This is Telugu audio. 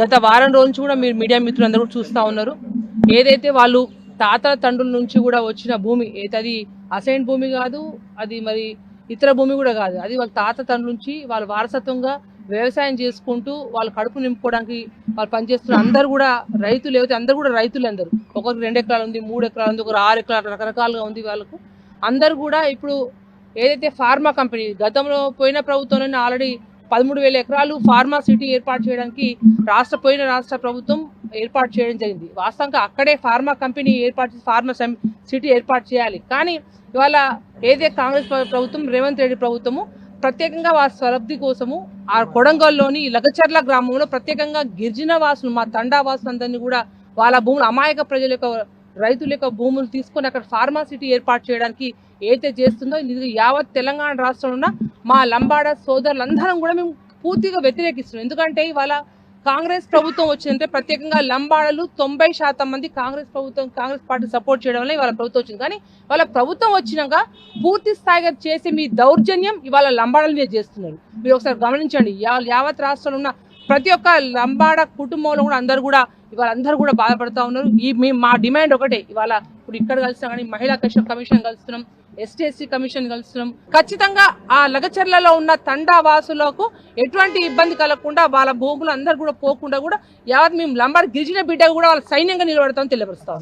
గత వారం రోజు నుంచి కూడా మీరు మీడియా మిత్రులందరూ కూడా చూస్తూ ఉన్నారు. ఏదైతే వాళ్ళు తాత తండ్రుల నుంచి కూడా వచ్చిన భూమి ఏది అది అసైన్ భూమి కాదు అది మరి ఇతర భూమి కూడా కాదు. అది వాళ్ళ తాత తండ్రుల నుంచి వాళ్ళ వారసత్వంగా వ్యవసాయం చేసుకుంటూ వాళ్ళ కడుపు నింపుకోవడానికి వాళ్ళు పనిచేస్తున్న అందరూ కూడా రైతులు ఏవైతే అందరూ కూడా రైతులు అందరూ. ఒకరికి రెండు ఎకరాలు ఉంది మూడు ఎకరాలు ఉంది ఒకరు ఆరు ఎకరాలు రకరకాలుగా ఉంది వాళ్ళకు. అందరూ కూడా ఇప్పుడు ఏదైతే ఫార్మా కంపెనీ గతంలో పోయిన ప్రభుత్వంలోనే ఆల్రెడీ పదమూడు వేల ఎకరాలు ఫార్మా సిటీ ఏర్పాటు చేయడానికి రాష్ట్ర పోయిన రాష్ట్ర ప్రభుత్వం ఏర్పాటు చేయడం జరిగింది. వాస్తవంగా అక్కడే ఫార్మా కంపెనీ ఏర్పాటు చేసి ఫార్మా సిటీ ఏర్పాటు చేయాలి. కానీ ఇవాళ ఏదే కాంగ్రెస్ ప్రభుత్వం రేవంత్ రెడ్డి ప్రభుత్వము ప్రత్యేకంగా వారి స్వలబ్ధి కోసము ఆ కొడంగల్లోని లగచర్ల గ్రామంలో ప్రత్యేకంగా గిరిజన వాసులు మా తండా వాసులందరినీ కూడా వాళ్ళ భూములు అమాయక ప్రజల యొక్క రైతుల యొక్క భూములు తీసుకొని అక్కడ ఫార్మాసిటీ ఏర్పాటు చేయడానికి ఏదైతే చేస్తుందో ఇది యావత్ తెలంగాణ రాష్ట్రంలో ఉన్న మా లంబాడ సోదరులందరం కూడా మేము పూర్తిగా వ్యతిరేకిస్తున్నాం. ఎందుకంటే ఇవాళ కాంగ్రెస్ ప్రభుత్వం వచ్చిందంటే ప్రత్యేకంగా లంబాడలు తొంభై శాతం మంది కాంగ్రెస్ ప్రభుత్వం కాంగ్రెస్ పార్టీ సపోర్ట్ చేయడం వల్ల ఇవాళ ప్రభుత్వం వచ్చింది. కానీ వాళ్ళ ప్రభుత్వం వచ్చినాక పూర్తి స్థాయిగా చేసే మీ దౌర్జన్యం ఇవాళ లంబాడల మీద చేస్తున్నారు. మీరు ఒకసారి గమనించండి. యావత్ రాష్ట్రంలో ఉన్న ప్రతి ఒక్క లంబాడ కుటుంబంలో కూడా అందరు కూడా ఇవాళ అందరూ కూడా బాధపడుతూ ఉన్నారు. ఈ మీ మా డిమాండ్ ఒకటే. ఇవాళ ఇప్పుడు ఇక్కడ కలిసినా కానీ మహిళా కమిషన్ కమిషన్ కలుస్తున్నాం ఎస్టీ ఎస్సీ కమిషన్ కలుస్తున్నాం. ఖచ్చితంగా ఆ లగచర్లలో ఉన్న తండా వాసులకు ఎటువంటి ఇబ్బంది కలగకుండా వాళ్ళ భూములు అందరు కూడా పోకుండా కూడా యావత్ మేము లంబాడ గిరిజన బిడ్డ కూడా వాళ్ళ సైన్యంగా నిలబడతామని తెలియపరుస్తాం.